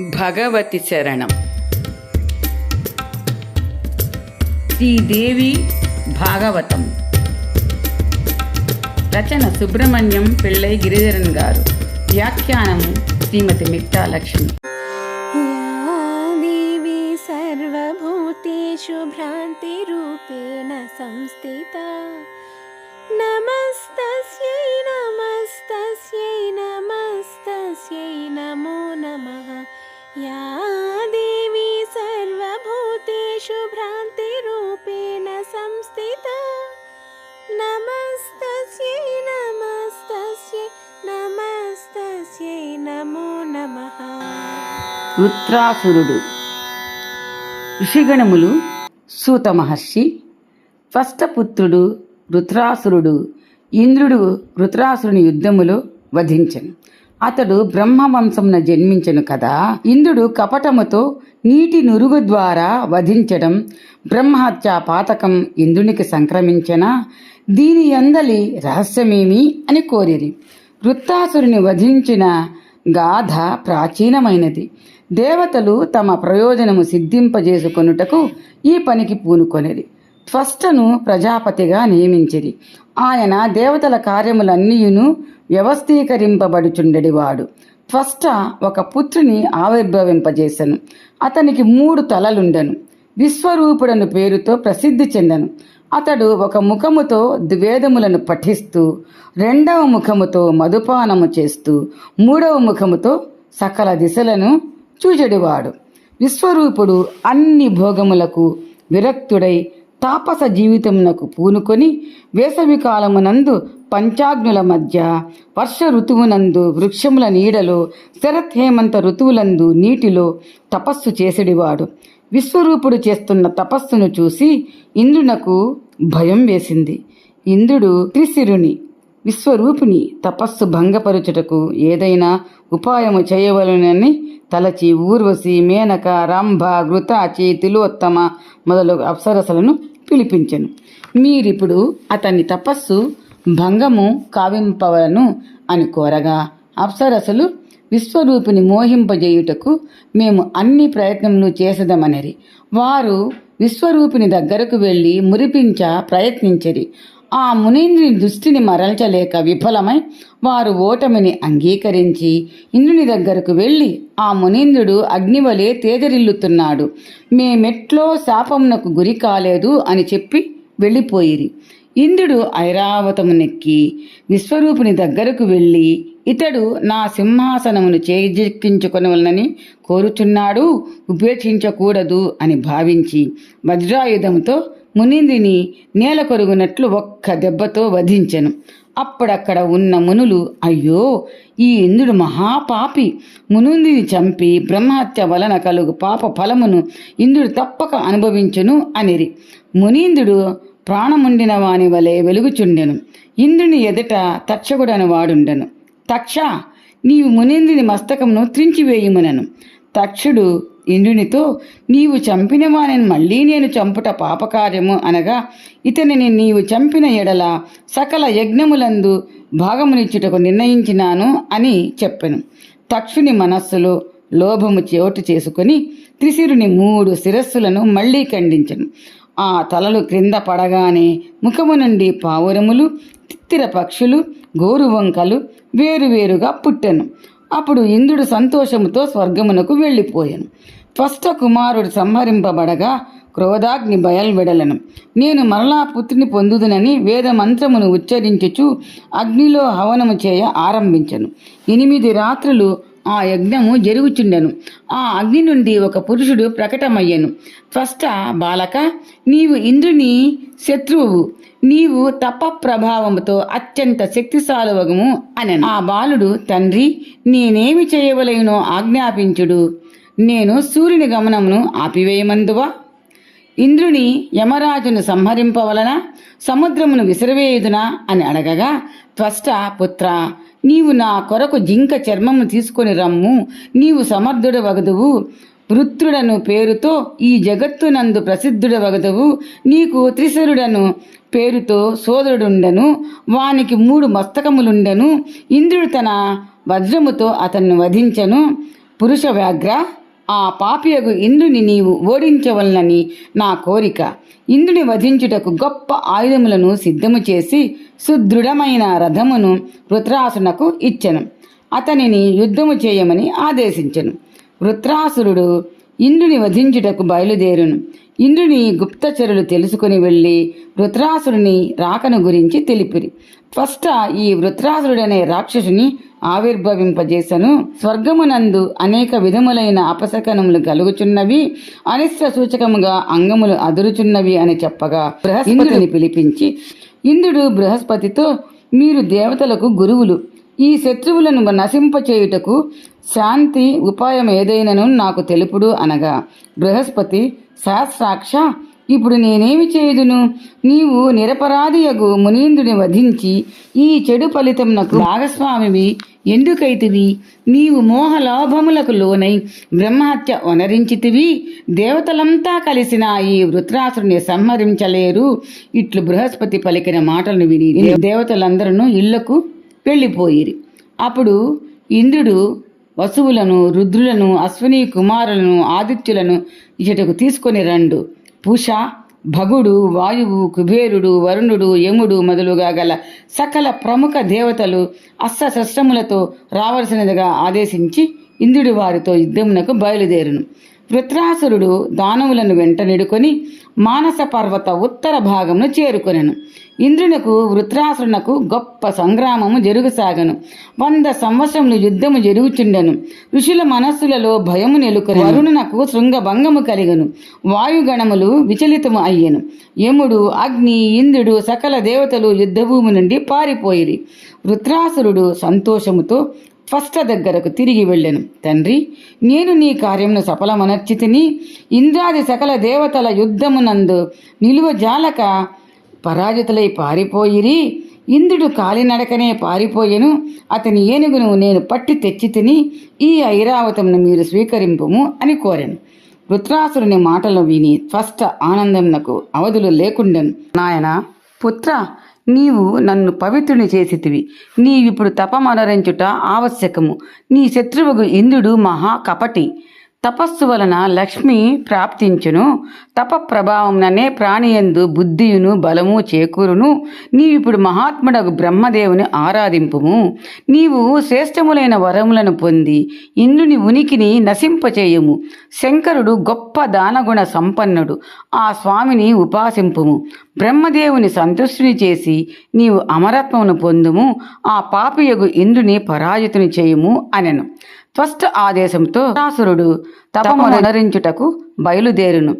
భగవతి చరణం. శ్రీదేవి భాగవతం. రచన సుబ్రహ్మణ్యం పిళ్ళై గిరిధరన్ గారు. వ్యాఖ్యానం శ్రీమతి మిక్తా లక్ష్మి. సర్వభూతేషు సంస్థిత. నమస్తస్యై నమస్తస్యై నమస్తస్యై నమో వృత్రాసురుడు ఋషిగణములు సూత మహర్షి స్పష్టపుత్రుడు వృత్రాసురుడు ఇంద్రుడు వృత్రాసురుని యుద్ధములో వధించను. అతడు బ్రహ్మవంశమున జన్మించను కదా ఇంద్రుడు కపటముతో నీటి నురుగు ద్వారా వధించడం బ్రహ్మహత్యా పాతకం ఇంద్రునికి సంక్రమించనా దీని అందలి రహస్యమేమి అని కోరిరి. వృత్తాసురుని వధించిన గాథ ప్రాచీనమైనది. దేవతలు తమ ప్రయోజనము సిద్ధింపజేసుకొనుటకు ఈ పనికి పూనుకొనిది త్వష్టను ప్రజాపతిగా నియమించిరి. ఆయన దేవతల కార్యములన్నీయును వ్యవస్థీకరింపబడుచుండెడివాడు. త్వష్ట ఒక పుత్రుని ఆవిర్భవింపజేశను అతనికి మూడు తలలుండెను. విశ్వరూపుడను పేరుతో ప్రసిద్ధి చెందను. అతడు ఒక ముఖముతో ద్వేదములను పఠిస్తూ రెండవ ముఖముతో మధుపానము చేస్తూ మూడవ ముఖముతో సకల దిశలను చూచెడివాడు విశ్వరూపుడు అన్ని భోగములకు విరక్తుడై తాపస జీవితమునకు పూనుకొని వేసవి కాలమునందు పంచాగ్నుల మధ్య వర్ష ఋతువునందు వృక్షముల నీడలో శరత్ హేమంత ఋతువులందు నీటిలో తపస్సు చేసెడివాడు. విశ్వరూపుడు చేస్తున్న తపస్సును చూసి ఇంద్రునకు భయం వేసింది. ఇంద్రుడు త్రిశిరుని విశ్వరూపిణి తపస్సు భంగపరుచుటకు ఏదైనా ఉపాయము చేయవలనని తలచి ఊర్వశి మేనక రంభ ఘృతాచి తిలోత్తమ మొదలగు అప్సరసలను పిలిపించెను. మీరిప్పుడు అతని తపస్సు భంగము కావింపవలను అని కోరగా అప్సరసలు విశ్వరూపిని మోహింపజేయుటకు మేము అన్ని ప్రయత్నములు చేసదమనరి. వారు విశ్వరూపిని దగ్గరకు వెళ్ళి మురిపించ ప్రయత్నించరి. ఆ మునీంద్రుని దృష్టిని మరల్చలేక విఫలమై వారు ఓటమిని అంగీకరించి ఇంద్రుని దగ్గరకు వెళ్ళి ఆ మునీంద్రుడు అగ్నివలే తేజరిల్లుతున్నాడు మేమెట్లో శాపమునకు గురి కాలేదు అని చెప్పి వెళ్ళిపోయిరి. ఇంద్రుడు ఐరావతమునెక్కి విశ్వరూపుని దగ్గరకు వెళ్ళి ఇతడు నా సింహాసనమును చేజిక్కించుకొనవలనని కోరుచున్నాడు ఉపేక్షించకూడదు అని భావించి వజ్రాయుధంతో మునింద్రిని నేల కొరుగునట్లు ఒక్క దెబ్బతో వధించెను. అప్పుడక్కడ ఉన్న మునులు అయ్యో ఈ ఇంద్రుడు మహాపాపి. మునుందిని చంపి బ్రహ్మహత్య వలన కలుగు పాప ఫలమును ఇంద్రుడు తప్పక అనుభవించును అనిరి. మునీంద్రుడు ప్రాణముండిన వాని వలె వెలుగుచుండెను. ఇంద్రుని ఎదుట తక్షకుడని వాడుండెను. తక్ష నీవు మునీంద్రుని మస్తకమును త్రించివేయుమునను. తక్షుడు ఇంద్రునితో నీవు చంపిన వానిని మళ్ళీ నేను చంపుట పాపకార్యము అనగా ఇతనిని నీవు చంపిన ఎడల సకల యజ్ఞములందు భాగమునిచ్చుటకు నిర్ణయించినాను అని చెప్పెను. తక్షుని మనస్సులో లోభము చోటు చేసుకుని త్రిశిరుని మూడు శిరస్సులను మళ్ళీ ఖండించను. ఆ తలలు క్రింద పడగానే ముఖము నుండి పావురములు తిత్తిర పక్షులు గోరువంకలు వేరువేరుగా పుట్టెను. అప్పుడు ఇంద్రుడు సంతోషముతో స్వర్గమునకు వెళ్ళిపోయాను. త్వష్ట కుమారుడు సంహరింపబడగా క్రోధాగ్ని బయల్వెడలను నేను మరలా పుత్రిని పొందుదునని వేదమంత్రమును ఉచ్చరించుచు అగ్నిలో హవనము చేయ ఆరంభించను. ఎనిమిది రాత్రులు ఆ యజ్ఞము జరుగుచుండెను. ఆ అగ్ని నుండి ఒక పురుషుడు ప్రకటమయ్యను. త్వష్ట బాలక నీవు ఇంద్రుని శత్రువు. నీవు తప ప్రభావముతో అత్యంత శక్తిశాలువగము అని ఆ బాలుడు తండ్రి నేనేమి చేయవలెనో ఆజ్ఞాపించుడు. నేను సూర్యుని గమనమును ఆపివేయమందువా? ఇంద్రుని యమరాజును సంహరింపవలన సముద్రమును విసిరవేయుదునా? అని అడగగా త్వష్ట పుత్ర నీవు నా కొరకు జింక చర్మము తీసుకొని రమ్ము. నీవు సమర్థుడ వగదువు వృత్రుడను పేరుతో ఈ జగత్తునందు ప్రసిద్ధుడ వగదువు నీకు త్రిశరుడను పేరుతో సోదరుడుండెను. వానికి మూడు మస్తకములుండెను. ఇంద్రుడు తన వజ్రముతో అతన్ని వధించెను. పురుష వ్యాఘ్ర ఆ పాపియగు ఇంద్రుని నీవు ఓడించవలనని నా కోరిక. ఇంద్రుని వధించుటకు గొప్ప ఆయుధములను సిద్ధము చేసి సుదృఢమైన రథమును వృత్రాసునకు ఇచ్చెను. అతనిని యుద్ధము చేయమని ఆదేశించెను. వృత్రాసురుడు ఇంద్రుని వధించుటకు బయలుదేరును. ఇంద్రుని గుప్తచరులు తెలుసుకుని వెళ్ళి వృత్రాసురుని రాకను గురించి తెలిపిరి. ఫస్ట్ ఈ వృత్రాసురుడనే రాక్షసుని ఆవిర్భవింపజేసను. స్వర్గమునందు అనేక విధములైన అపశకనములు కలుగుచున్నవి అనిష్ట సూచకముగా అంగములు అదురుచున్నవి అని చెప్పగా బృహస్పతిని పిలిపించి ఇంద్రుడు బృహస్పతితో మీరు దేవతలకు గురువులు. ఈ శత్రువులను నశింపచేయుటకు శాంతి ఉపాయం ఏదైనను నాకు తెలుపుడు అనగా బృహస్పతి శాస్త్రాక్ష ఇప్పుడు నేనేమి చేయుదును? నీవు నిరపరాధియగు మునీంద్రుని వధించి ఈ చెడు ఫలితమునకు భాగస్వామివి ఎందుకైతివి? నీవు మోహలోభములకు లోనై బ్రహ్మహత్య వనరించితివి దేవతలంతా కలిసిన ఈ వృత్రాసుని సంహరించలేరు ఇట్లు బృహస్పతి పలికిన మాటలను విని దేవతలందరూ ఇళ్ళకు వెళ్ళిపోయిరి అప్పుడు ఇంద్రుడు వసువులను రుద్రులను అశ్విని కుమారులను ఆదిత్యులను ఇచ్చటకు తీసుకొని రండు. పూష భగుడు వాయువు కుబేరుడు వరుణుడు యముడు మొదలుగా గల సకల ప్రముఖ దేవతలు అస్త్రశస్త్రములతో రావలసినదిగా ఆదేశించి ఇంద్రుడి వారితో యుద్ధమునకు బయలుదేరును. వృత్రాసురుడు దానవులను వెంటనిడుకొని మానస పర్వత ఉత్తర భాగమును చేరుకొనెను. ఇంద్రునకు వృత్రాసురునకు గొప్ప సంగ్రామము జరుగుసాగను. వంద సంవత్సరములు యుద్ధము జరుగుచుండెను. ఋషుల మనస్సులలో భయము నెలుకొని వరుణునకు శృంగభంగము కలిగను. వాయుగణములు విచలితము అయ్యెను. యముడు అగ్ని ఇంద్రుడు సకల దేవతలు యుద్ధభూమి నుండి పారిపోయిరి. వృత్రాసురుడు సంతోషముతో ఫస్ట్ దగ్గరకు తిరిగి వెళ్ళెను. తండ్రి నేను నీ కార్యమును సఫలమనర్చితిని ఇంద్రాది సకల దేవతల యుద్ధమునందు నిలువ జాలక పరాజితులై పారిపోయిరి. ఇంద్రుడు కాలినడకనే పారిపోయెను. అతని ఏనుగును నేను పట్టి తెచ్చి తిని ఈ ఐరావతమును మీరు స్వీకరింపుము అని కోరాను. వృత్రాసురుని మాటలు విని స్పష్ట ఆనందంనకు అవధులు లేకుండెను. నాయన పుత్ర నీవు నన్ను పవిత్రుని చేసితివి. నీవిప్పుడు తపమనరించుట ఆవశ్యకము. నీ శత్రువుకు ఇంద్రుడు మహా కపటి. తపస్సు వలన లక్ష్మి ప్రాప్తించును. తప ప్రభావంననే ప్రాణియందు బుద్ధియును బలము చేకూరును. నీవిప్పుడు మహాత్ముడగు బ్రహ్మదేవుని ఆరాధింపుము. నీవు శ్రేష్టములైన వరములను పొంది ఇంద్రుని ఉనికిని నశింపచేయుము. శంకరుడు గొప్ప దానగుణ సంపన్నుడు. ఆ స్వామిని ఉపాసింపుము. బ్రహ్మదేవుని సంతుష్టిని చేసి నీవు అమరత్వమును పొందుము. ఆ పాపియగు ఇంద్రుని పరాజితుని చేయుము అనెను. త్వష్ట ఆదేశంతో రాసురుడు తపమునరించుటకు బయలుదేరును.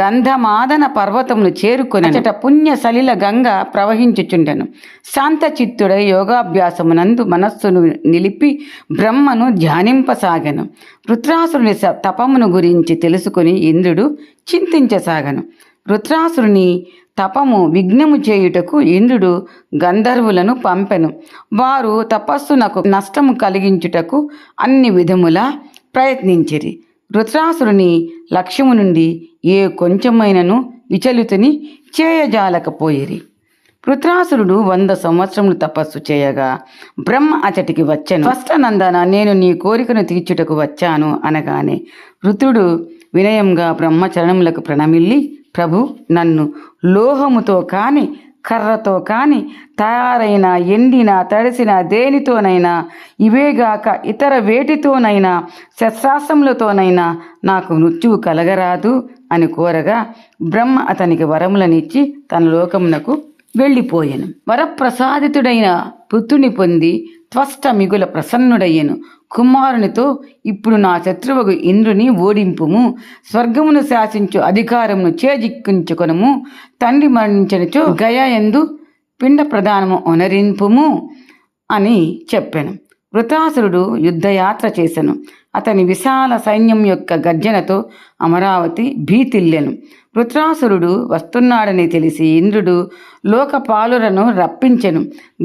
గంధమాదన పర్వతమును చేరుకొని పుణ్య సలిల గంగ ప్రవహించుచుండెను. శాంత చిత్తుడై యోగాభ్యాసమునందు మనస్సును నిలిపి బ్రహ్మను ధ్యానింపసాగను. వృత్రాసురుని తపమును గురించి తెలుసుకుని ఇంద్రుడు చింతించసాగను. రుత్రాసురుని తపము విఘ్నము చేయుటకు ఇంద్రుడు గంధర్వులను పంపెను. వారు తపస్సునకు నష్టము కలిగించుటకు అన్ని విధములా ప్రయత్నించిరి. వృత్రాసురుని లక్ష్యము నుండి ఏ కొంచెమైనను విచలితుని చేయజాలకపోయిరి. వృత్రాసురుడు వంద సంవత్సరములు తపస్సు చేయగా బ్రహ్మ అచటికి వచ్చాను. నందన నేను నీ కోరికను తీర్చుటకు వచ్చాను అనగానే వృత్రుడు వినయంగా బ్రహ్మచరణములకు ప్రణమిల్లి ప్రభు నన్ను లోహముతో కాని కర్రతో కాని తయారైన ఎండిన తడిసిన దేనితోనైనా ఇవేగాక ఇతర వేటితోనైనా శస్త్రాస్త్రములతోనైనా నాకు మృత్యువు కలగరాదు అని కోరగా బ్రహ్మ అతనికి వరములనిచ్చి తన లోకమునకు వెళ్ళిపోయాను. వరప్రసాదితుడైన పుత్రుని పొంది త్వష్ట మిగుల ప్రసన్నుడయ్యను. కుమారునితో ఇప్పుడు నా శత్రువుకు ఇంద్రుని ఓడింపుము. స్వర్గమును శాసించు అధికారమును చేజిక్కించుకొనము. తండ్రి మరణించనిచో గయ ఎందు పిండ ప్రదానము ఒనరింపుము అని చెప్పాను. వృతాసురుడు యుద్ధయాత్ర చేసెను. అతని విశాల సైన్యం యొక్క గర్జనతో అమరావతి భీతిల్లెను. వృత్రాసురుడు వస్తున్నాడని తెలిసి ఇంద్రుడు లోకపాలురను రప్పించెను.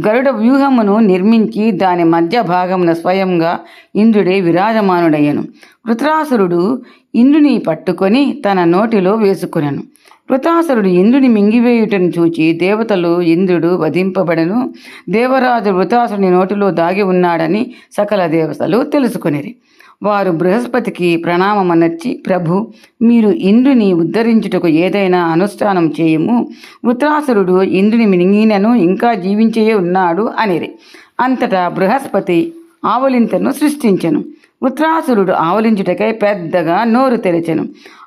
గరుడ వ్యూహమును నిర్మించి దాని మధ్య భాగమున స్వయంగా ఇంద్రుడే విరాజమానుడయ్యను. వృత్రాసురుడు ఇంద్రుని పట్టుకొని తన నోటిలో వేసుకొనెను. వృతాసురుడు ఇంద్రుని మింగివేయుటను చూచి దేవతలు ఇంద్రుడు వధింపబడను. దేవరాజు వృతాసురుని నోటిలో దాగి ఉన్నాడని సకల దేవతలు తెలుసుకొనిరి. వారు బృహస్పతికి ప్రణామమనర్చి ప్రభు మీరు ఇంద్రుని ఉద్ధరించుటకు ఏదైనా అనుష్ఠానం చేయము. వృత్రాసురుడు ఇంద్రుని మినిగినను ఇంకా జీవించే ఉన్నాడు అనిరి. అంతటా బృహస్పతి ఆవలింతను సృష్టించెను. వృత్రాసురుడు ఆవలించుటకై పెద్దగా నోరు తెరచెను.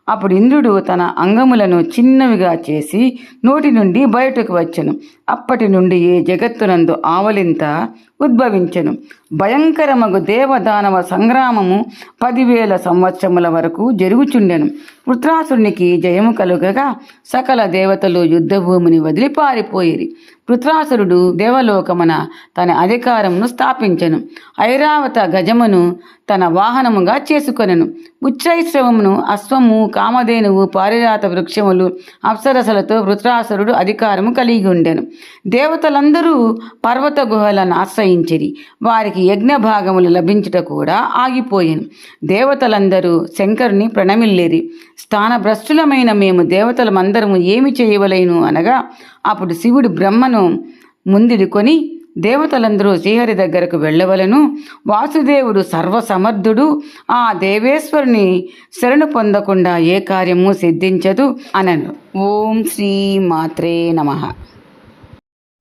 అప్పుడు ఇంద్రుడు తన అంగములను చిన్నవిగా చేసి నోటి నుండి బయటకు వచ్చెను. అప్పటి నుండి ఏ జగత్తునందు ఆవలింత ఉద్భవించెను. భయంకరమగు దేవదానవ సంగ్రామము పదివేల సంవత్సరముల వరకు జరుగుచుండెను. వృత్రాసురునికి జయము కలుగగా సకల దేవతలు యుద్ధభూమిని వదిలి పారిపోయిరి వృత్రాసురుడు దేవలోకమున తన అధికారమును స్థాపించెను. ఐరావత గజమును తన వాహనముగా చేసుకొనెను. ఉచ్చైశ్రవమును అశ్వము కామధేనువు పారిజాత వృక్షములు అప్సరసలతో వృత్రాసురుడు అధికారము కలిగి ఉండెను. దేవతలందరూ పర్వత గుహలను ఆశ్రయించిరి. వారికి యజ్ఞ భాగములు లభించుట కూడా ఆగిపోయాను. దేవతలందరూ శంకరుని ప్రణమిల్లేరి. స్థానభ్రష్టులమైన మేము దేవతలమందరము ఏమి చేయవలేను అనగా అప్పుడు శివుడు బ్రహ్మను ముందిడుకొని దేవతలందరూ శ్రీహరి దగ్గరకు వెళ్ళవలను. వాసుదేవుడు సర్వసమర్థుడు. ఆ దేవేశ్వరుని శరణు పొందకుండా ఏ కార్యము సిద్ధించదు అనను. ఓం శ్రీ మాత్రే నమ.